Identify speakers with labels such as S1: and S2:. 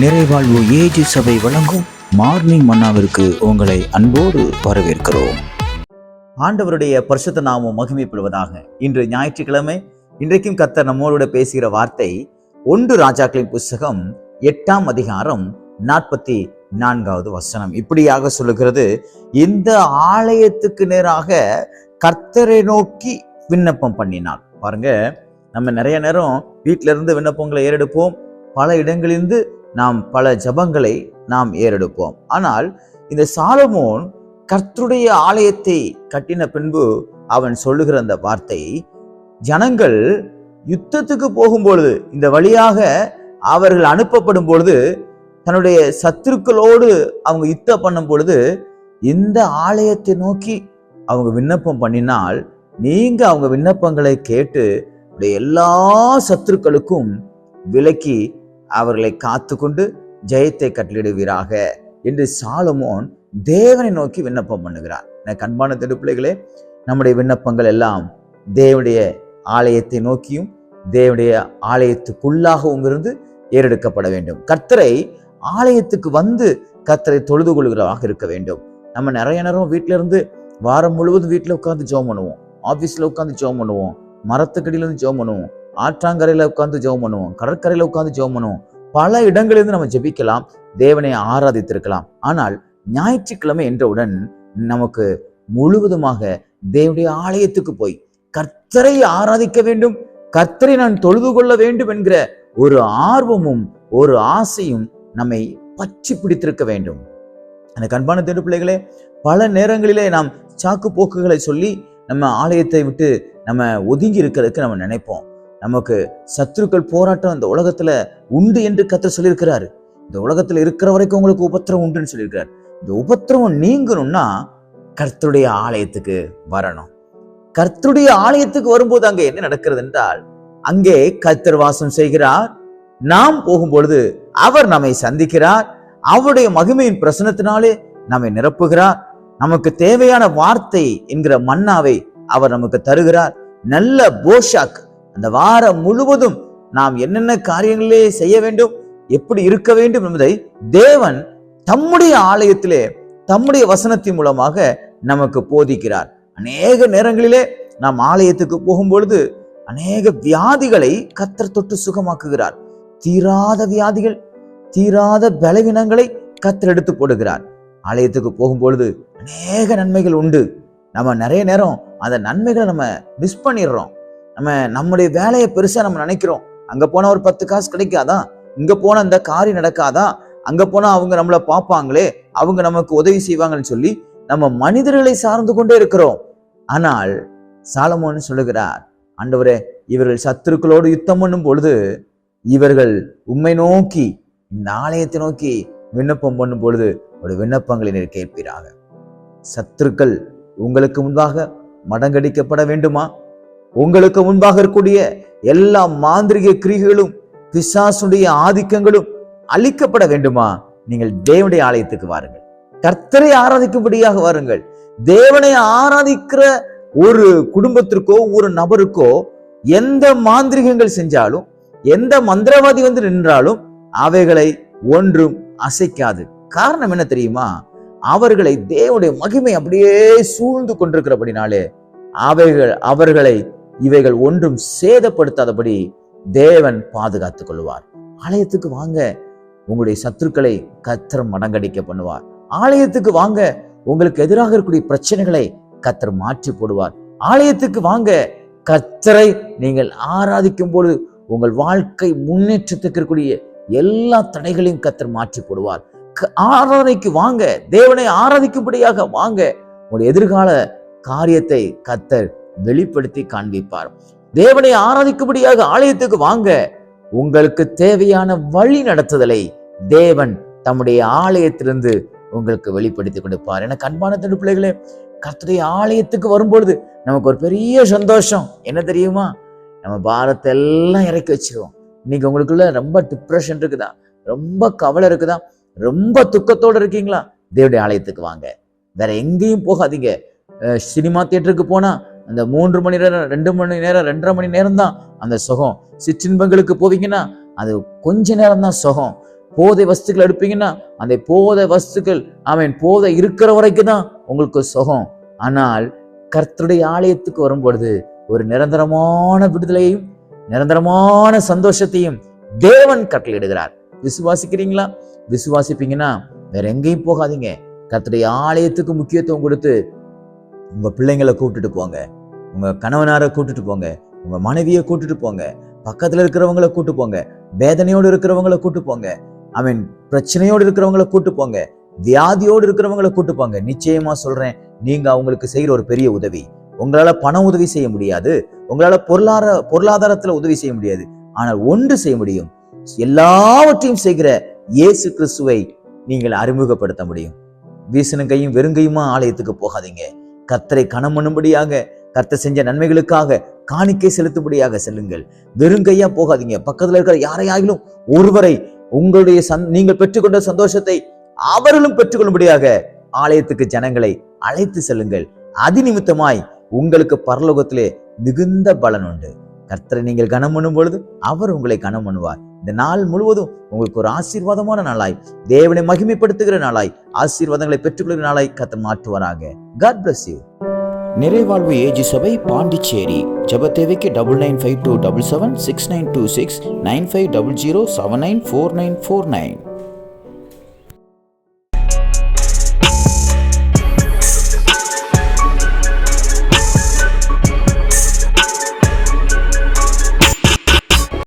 S1: நிறைவாழ்வு AG சபை வழங்கும் morning மன்னாவிற்கு உங்களை அன்போடு வரவேற்கிறோம்.
S2: ஆண்டவருடைய பரிசுத்த நாமம் மகிமைப்படுவதாக இன்று ஞாயிற்றுக்கிழமை இன்றைக்கும் கர்த்தர் நம்மோடு பேசுகிற வார்த்தை ஒன்று ராஜாக்களின் புஸ்தகம் எட்டாம் அதிகாரம் நாற்பத்தி நான்காவது வசனம். இப்படியாக சொல்லுகிறது இந்த ஆலயத்துக்கு நேராக கர்த்தரை நோக்கி விண்ணப்பம் பண்ணினார். பாருங்க நம்ம நிறைய நேரம் வீட்டில இருந்து விண்ணப்பங்களை ஏறெடுப்போம். பல இடங்களிலிருந்து நாம் பல ஜபங்களை நாம் ஏறெடுப்போம். ஆனால் இந்த சாலமோன் கர்த்தருடைய ஆலயத்தை கட்டின பின்பு அவன் சொல்லுகிற அந்த வார்த்தை ஜனங்கள் யுத்தத்துக்கு போகும்பொழுது இந்த வழியாக அவர்கள் அனுப்பப்படும் பொழுது தன்னுடைய சத்துருக்களோடு அவங்க யுத்தம் பண்ணும் பொழுது இந்த ஆலயத்தை நோக்கி அவங்க விண்ணப்பம் பண்ணினால் நீங்க அவங்க விண்ணப்பங்களை கேட்டு எல்லா சத்துருக்களுக்கும் விலக்கி அவர்களை காத்துக்கொண்டு ஜெயத்தை கட்டளிடுவீராக என்று சாலமோன் தேவனை நோக்கி விண்ணப்பம் பண்ணுகிறார். எனக்கு அன்பான திருப்பிள்ளைகளே நம்முடைய விண்ணப்பங்கள் எல்லாம் தேவனுடைய ஆலயத்தை நோக்கியும் தேவனுடைய ஆலயத்துக்குள்ளாகவும் இருந்து ஏறெடுக்கப்பட வேண்டும். கர்த்தரை ஆலயத்துக்கு வந்து கர்த்தரை தொழுது கொள்கிறதாக இருக்க வேண்டும். நம்ம நிறைய நேரம் வீட்டில இருந்து வாரம் முழுவதும் வீட்டில் உட்காந்து ஜோம் பண்ணுவோம். ஆஃபீஸில் உட்காந்து ஜோம் பண்ணுவோம். மரத்துக்கடியில இருந்து ஜோம் பண்ணுவோம். ஆற்றாங்கரையில் உட்காந்து ஜெபம் பண்ணுவோம் கடற்கரையில் உட்காந்து ஜெபம் பண்ணுவோம். பல இடங்களிலிருந்து நம்ம ஜெபிக்கலாம் தேவனை ஆராதித்திருக்கலாம். ஆனால் ஞாயிற்றுக்கிழமை என்றவுடன் நமக்கு முழுவதுமாக தேவனுடைய ஆலயத்துக்கு போய் கர்த்தரை ஆராதிக்க வேண்டும் கர்த்தரை நான் தொழுது கொள்ள வேண்டும் என்கிற ஒரு ஆர்வமும் ஒரு ஆசையும் நம்மை பற்றி பிடித்திருக்க வேண்டும். எனக்கு அன்பான தேடு பிள்ளைகளே பல நேரங்களிலே நாம் சாக்கு போக்குகளை சொல்லி நம்ம ஆலயத்தை விட்டு நம்ம ஒதுங்கி இருக்கிறதுக்கு நம்ம நினைப்போம். நமக்கு சத்துருக்கள் போராட்டம் இந்த உலகத்துல உண்டு என்று கத்த சொல்லியிருக்கிறாரு. இந்த உலகத்துல இருக்கிற வரைக்கும் உங்களுக்கு உபத்திரம் உண்டுன்னு சொல்லியிருக்கிறார். இந்த உபத்திரவம் நீங்கணும்னா கர்த்தருடைய ஆலயத்துக்கு வரணும். கர்த்தருடைய ஆலயத்துக்கு வரும்போது அங்கே என்ன நடக்கிறது என்றால் அங்கே கர்த்தர் வாசம் செய்கிறார். நாம் போகும் பொழுது அவர் நம்மை சந்திக்கிறார். அவருடைய மகிமையின் பிரசனத்தினாலே நம்மை நிரப்புகிறார். நமக்கு தேவையான வார்த்தை என்கிற மன்னாவை அவர் நமக்கு தருகிறார். நல்ல போஷாக் அந்த வாரம் முழுவதும் நாம் என்னென்ன காரியங்களே செய்ய வேண்டும் எப்படி இருக்க வேண்டும் என்பதை தேவன் தம்முடைய ஆலயத்திலே தம்முடைய வசனத்தின் மூலமாக நமக்கு போதிக்கிறார். அநேக நேரங்களிலே நாம் ஆலயத்துக்கு போகும் பொழுது அநேக வியாதிகளை கத்தர் தொட்டு சுகமாக்குகிறார். தீராத வியாதிகள் தீராத பலவீனங்களை கத்தர் எடுத்து போடுகிறார். ஆலயத்துக்கு போகும் பொழுது அநேக நன்மைகள் உண்டு. நம்ம நிறைய நேரம் அந்த நன்மைகளை நம்ம மிஸ் பண்ணிடுறோம். நம்ம நம்முடைய வேலையை பெருசா நம்ம நினைக்கிறோம். அங்க போனா ஒரு பத்து காசு கிடைக்காதா? இங்க போனா இந்த காரியம் நடக்காதா? அங்க போனா அவங்க நம்மளை பார்ப்பாங்களே அவங்க நமக்கு உதவி செய்வாங்கன்னு சொல்லி நம்ம மனிதர்களை சார்ந்து கொண்டே இருக்கிறோம். ஆனால் சாலமோன் சொல்லுகிறார் ஆண்டவரே இவர்கள் சத்துருக்களோடு யுத்தம் பண்ணும் பொழுது இவர்கள் உண்மை நோக்கி இந்த ஆலயத்தை நோக்கி விண்ணப்பம் பண்ணும் பொழுது ஒரு விண்ணப்பங்களை நீர் கேட்பீராக. சத்துருக்கள் உங்களுக்கு முன்பாக மடங்கடிக்கப்பட வேண்டுமா? உங்களுக்கு முன்பாக இருக்கக்கூடிய எல்லா மாந்திரிக கிரிகளும் பிசாசுடைய ஆதிக்கங்களும் அழிக்கப்பட வேண்டுமா? நீங்கள் தேவனுடைய ஆலயத்துக்கு வாருங்கள். கர்த்தரை ஆராதிக்கும்படியாக வாருங்கள். தேவனை ஆராதிக்கிற ஒரு குடும்பத்திற்கோ ஒரு நபருக்கோ எந்த மாந்திரிகங்கள் செஞ்சாலும் எந்த மந்திரவாதி வந்து நின்றாலும் அவைகளை ஒன்றும் அசைக்காது. காரணம் என்ன தெரியுமா? அவர்களை தேவனுடைய மகிமை அப்படியே சூழ்ந்து கொண்டிருக்கிறபடினாலே அவைகள் அவர்களை இவைகள் ஒன்றும் சேதப்படுத்தாதபடி தேவன் பாதுகாத்துக் கொள்வார் ஆலயத்துக்கு வாங்க உங்களுடைய சத்துருக்களை கத்தர் மடங்கடிக்க பண்ணுவார். ஆலயத்துக்கு வாங்க உங்களுக்கு எதிராக இருக்கக்கூடிய பிரச்சனைகளை கத்தர் மாற்றி போடுவார். ஆலயத்துக்கு வாங்க கத்தரை நீங்கள் ஆராதிக்கும் பொழுது உங்கள் வாழ்க்கை முன்னேற்றத்துக்கு இருக்கக்கூடிய எல்லா தடைகளையும் கத்தர் மாற்றி போடுவார். க- ஆராதனைக்கு வாங்க தேவனை ஆராதிக்கும்படியாக வாங்க உங்களுடைய எதிர்கால காரியத்தை கத்தர் வெளிப்படுத்தி காண்பிப்பார். தேவனை ஆராதிக்கும்படியாக ஆலயத்துக்கு வாங்க உங்களுக்கு தேவையான வழி நடத்துதலை தேவன் தம்முடைய ஆலயத்திலிருந்து உங்களுக்கு வெளிப்படுத்தி கொடுப்பார். என கண்பான தண்டு பிள்ளைகளே கர்த்தருடைய ஆலயத்துக்கு வரும்பொழுது நமக்கு ஒரு பெரிய சந்தோஷம். என்ன தெரியுமா? நம்ம பாரத்தை எல்லாம் இறக்கி வச்சிருவோம். இன்னைக்கு உங்களுக்குள்ள ரொம்ப டிப்ரெஷன் இருக்குதா? ரொம்ப கவலை இருக்குதா? ரொம்ப துக்கத்தோடு இருக்கீங்களா? தேவடைய ஆலயத்துக்கு வாங்க. வேற எங்கேயும் போகாதீங்க. சினிமா தியேட்டருக்கு போனா அந்த மூன்று மணி நேரம் ரெண்டு மணி நேரம் ரெண்டரை மணி நேரம் தான் அந்த சுகம். சிற்றின்பங்களுக்கு போவீங்கன்னா அது கொஞ்ச நேரம் தான் சுகம். போதை வஸ்துக்கள் எடுப்பீங்கன்னா அந்த போதை வஸ்துக்கள் அவன் போதை இருக்கிற வரைக்கும் தான் உங்களுக்கு சுகம். ஆனால் கர்த்தருடைய ஆலயத்துக்கு வரும்பொழுது ஒரு நிரந்தரமான விடுதலையையும் நிரந்தரமான சந்தோஷத்தையும் தேவன் கட்டளையிடுகிறார். விசுவாசிக்கிறீங்களா? விசுவாசிப்பீங்கன்னா வேற எங்கேயும் போகாதீங்க. கர்த்தருடைய ஆலயத்துக்கு முக்கியத்துவம் கொடுத்து உங்க பிள்ளைங்களை கூட்டிட்டு போங்க. உங்க கணவனாரை கூட்டிட்டு போங்க. உங்க மனைவியை கூட்டிட்டு போங்க. பக்கத்துல இருக்கிறவங்கள கூட்டு போங்க. வேதனையோடு இருக்கிறவங்கள கூட்டு போங்க. ஐ மீன் பிரச்சனையோடு இருக்கிறவங்கள கூட்டு போங்க. வியாதியோடு இருக்கிறவங்கள கூட்டு போங்க. நிச்சயமா சொல்றேன் நீங்க அவங்களுக்கு செய்யற ஒரு பெரிய உதவி. உங்களால பண உதவி செய்ய முடியாது. உங்களால பொருளாதார பொருளாதாரத்துல உதவி செய்ய முடியாது. ஆனால் ஒன்று செய்ய முடியும். எல்லாவற்றையும் செய்கிற இயேசு கிறிஸ்துவை நீங்கள் அறிமுகப்படுத்த முடியும். வீசன கையும் வெறுங்கையுமா ஆலயத்துக்கு போகாதீங்க. கர்த்தரை கணம் பண்ணும்படியாக கர்த்தர் செஞ்ச நன்மைகளுக்காக காணிக்கை செலுத்தும்படியாக செல்லுங்கள். வெறுங்கையா போகாதீங்க. பக்கத்துல இருக்கிற யாரையாகிலும் ஒருவரை உங்களுடைய சந் நீங்கள் பெற்றுக்கொண்ட சந்தோஷத்தை அவர்களும் பெற்றுக்கொள்ளும்படியாக ஆலயத்துக்கு ஜனங்களை அழைத்து செல்லுங்கள். அதிநிமித்தமாய் உங்களுக்கு பரலோகத்திலே மிகுந்த பலன் உண்டு. கர்த்தரை நீங்கள் கனம் பண்ணும் பொழுது அவர் உங்களை கனம் பண்ணுவார் இந்த நாள் முழுவதும் உங்களுக்கு ஒரு ஆசீர்வாதமான நாளாய் தேவனை மகிமைப்படுத்துகிற நாளாய் ஆசீர்வாதங்களை பெற்றுக்கொள்கிற நாளாய் கத்த மாற்றுவாராக. காட் பிளஸ் யூ
S1: நிறைவாழ்வு ஏஜி சபை பாண்டிச்சேரி. ஜப தேவைக்கு double nine five two double seven six nine two six nine five double zero seven nine four nine four nine.